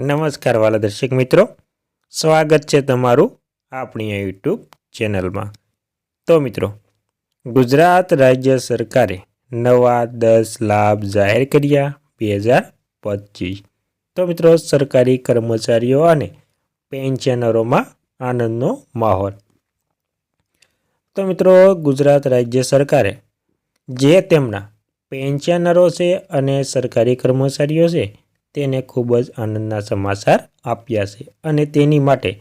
નમસ્કાર વાલા દર્શક મિત્રો. સ્વાગત છે તમારું આપણી યુટ્યુબ ચેનલમાં. તો મિત્રો, ગુજરાત રાજ્ય સરકારે નવા દસ લાભ જાહેર કર્યા બે હજાર પચીસ. તો મિત્રો, સરકારી કર્મચારીઓ અને પેન્શનરોમાં આનંદનો માહોલ. તો મિત્રો, ગુજરાત રાજ્ય સરકારે જે તેમના પેન્શનરો છે અને સરકારી કર્મચારીઓ છે તેને ખૂબ જ આનંદના સમાચાર આપ્યા છે અને તેની માટે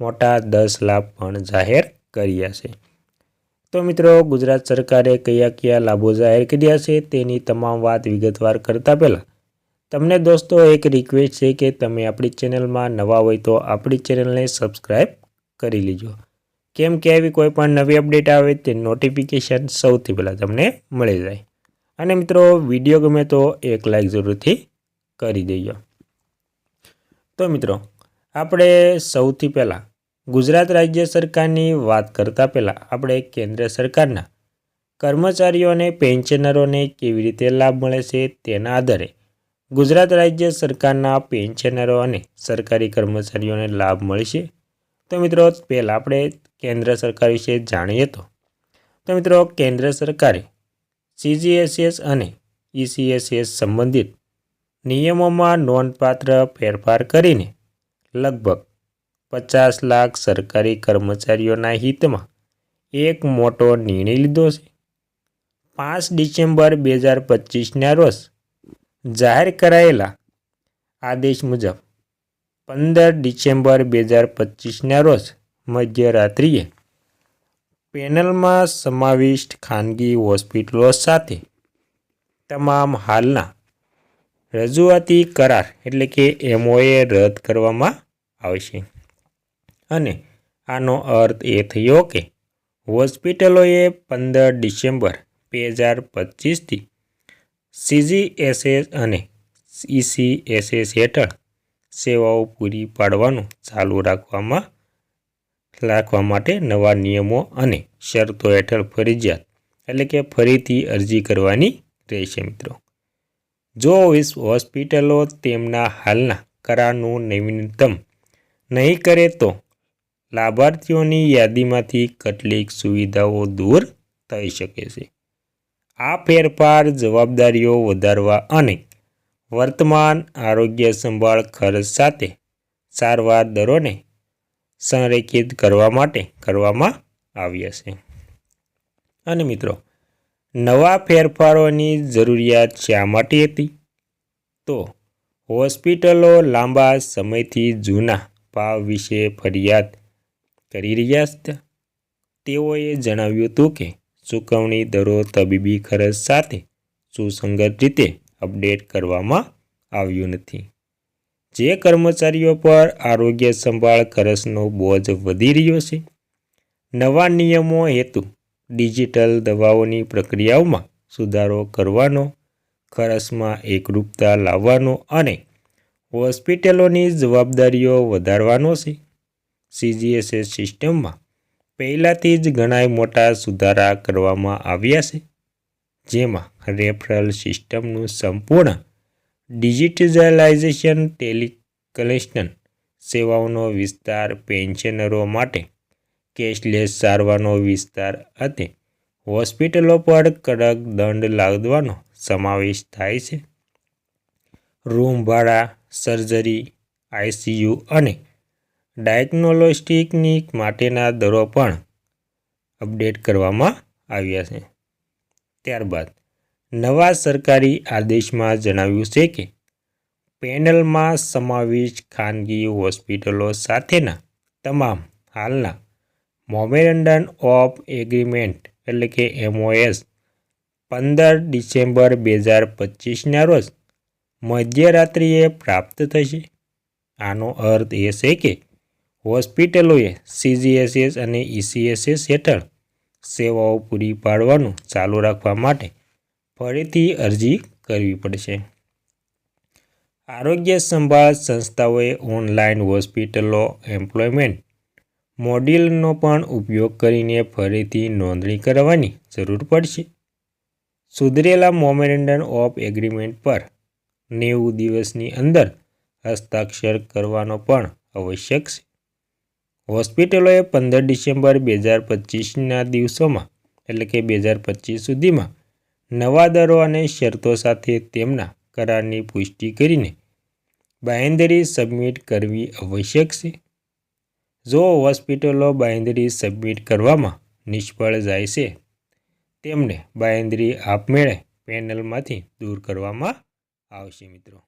મોટા દસ લાભ પણ જાહેર કર્યા છે. તો મિત્રો, ગુજરાત સરકારે કયા કયા લાભો જાહેર કર્યા છે તેની તમામ વાત વિગતવાર કરતાં પહેલાં, તમને દોસ્તો એક રિક્વેસ્ટ છે કે તમે આપણી ચેનલમાં નવા હોય તો આપણી ચેનલને સબસ્ક્રાઈબ કરી લીજો. કેમ કે આવી કોઈ પણ નવી અપડેટ આવે તે નોટિફિકેશન સૌથી પહેલાં તમને મળી જાય. અને મિત્રો વીડિયો ગમે તો એક લાઈક જરૂરથી કરી દઈએ. તો મિત્રો, આપણે સૌથી પહેલાં ગુજરાત રાજ્ય સરકારની વાત કરતાં પહેલાં આપણે કેન્દ્ર સરકારના કર્મચારીઓ અને પેન્શનરોને કેવી રીતે લાભ મળે છે તેના આધારે ગુજરાત રાજ્ય સરકારના પેન્શનરો અને સરકારી કર્મચારીઓને લાભ મળશે તો મિત્રો, પહેલાં આપણે કેન્દ્ર સરકાર વિશે જાણીએ તો. તો મિત્રો, કેન્દ્ર સરકારે સીજીએસએસ અને ઈસીએસએસ સંબંધિત નિયમોમાં નોંધપાત્ર ફેરફાર કરીને લગભગ પચાસ લાખ સરકારી કર્મચારીઓના હિતમાં એક મોટો નિર્ણય લીધો છે. પાંચ ડિસેમ્બર બે હજાર પચીસના રોજ જાહેર કરાયેલા આદેશ મુજબ પંદર ડિસેમ્બર બે હજાર પચીસના રોજ મધ્યરાત્રિએ પેનલમાં સમાવિષ્ટ ખાનગી હોસ્પિટલો સાથે તમામ હાલના રજૂઆતી કરાર એટલે કે એમઓએ રદ કરવામાં આવશે. અને આનો અર્થ એ થયો કે હોસ્પિટલોએ પંદર ડિસેમ્બર બે હજાર પચીસથી સીજીએસએસ અને ઈસીએસએસ હેઠળ સેવાઓ પૂરી પાડવાનું ચાલુ રાખવામાં, રાખવા માટે નવા નિયમો અને શરતો હેઠળ ફરજિયાત એટલે કે ફરીથી અરજી કરવાની રહેશે મિત્રો. જો હોસ્પિટલો તેમના હાલના કરારનું નવીનતમ નહીં કરે તો લાભાર્થીઓની યાદીમાંથી કેટલીક સુવિધાઓ દૂર થઈ શકે છે. આ ફેરફાર જવાબદારીઓ વધારવા અને વર્તમાન આરોગ્ય સંભાળ ખર્ચ સાથે સારવાર દરોને સંરેખિત કરવા માટે કરવામાં આવ્યા છે. અને મિત્રો નવા ફેરફારોની જરૂરિયાત શા માટે હતી? તો, હોસ્પિટલો લાંબા સમયથી જૂના ભાવ વિશે ફરિયાદ કરી રહ્યા હતા તેઓએ જણાવ્યું હતું કે, ચૂકવણી દરો તબીબી ખર્ચ સાથે સુસંગત રીતે અપડેટ કરવામાં આવ્યું નથી. જે કર્મચારીઓ પર આરોગ્ય સંભાળ ખર્ચનો બોજ વધી રહ્યો છે. નવા નિયમો હેતુ ડિજિટલ દવાઓની પ્રક્રિયાઓમાં સુધારો કરવાનો ખર્ચમાં એકરૂપતા લાવવાનો અને હોસ્પિટલોની જવાબદારીઓ વધારવાનો છે. સીજીએસએસ સિસ્ટમમાં પહેલાંથી જ ઘણા મોટા સુધારા કરવામાં આવ્યા છે, જેમાં રેફરલ સિસ્ટમનું સંપૂર્ણ ડિજિટલાઇઝેશન ટેલિકલેક્શન સેવાઓનો વિસ્તાર પેન્શનરો માટે કેશલેસ સારવારનો વિસ્તાર અને હોસ્પિટલો પર કડક દંડ લાદવાનો સમાવેશ થાય છે. રૂમ ભાડા, સર્જરી આઈસીયુ અને ડાયગ્નોસ્ટિકની માટેના દરો પણ અપડેટ કરવામાં આવ્યા છે. ત્યારબાદ નવા સરકારી આદેશમાં જણાવ્યું છે કે પેનલમાં સમાવિષ્ટ ખાનગી હોસ્પિટલો સાથેના તમામ હાલના મોમેરન્ડન ઓફ એગ્રીમેન્ટ એટલે કે એમઓએસ પંદર ડિસેમ્બર બે હજાર પચીસના રોજ મધ્યરાત્રિએ પ્રાપ્ત થશે. આનો અર્થ એ છે કે હોસ્પિટલોએ સીજીએસએસ અને ઈસીએસએસ હેઠળ સેવાઓ પૂરી પાડવાનું ચાલુ રાખવા માટે ફરીથી અરજી કરવી પડશે. આરોગ્ય સંભાળ સંસ્થાઓએ ઓનલાઈન હોસ્પિટલો એમ્પ્લોયમેન્ટ મોડ્યુલનો પણ ઉપયોગ કરીને ફરીથી નોંધણી કરવાની જરૂર પડશે. સુધરેલા મોમેરેન્ડમ ઓફ એગ્રીમેન્ટ પર નેવું દિવસની અંદર હસ્તાક્ષર કરવાનો પણ આવશ્યક છે. હોસ્પિટલોએ પંદર ડિસેમ્બર બે હજાર પચીસના દિવસોમાં, એટલે કે બે હજાર પચીસ સુધીમાં, નવા દરો અને શરતો સાથે તેમના કરારની પુષ્ટિ કરીને બાંયધરી સબમિટ કરવી આવશ્યક છે. જો હોસ્પિટલો બાંયધરી સબમિટ કરવામાં નિષ્ફળ જાય છે, તેમને બાંયધરી આપમેળે પેનલમાંથી દૂર કરવામાં આવશે મિત્રો.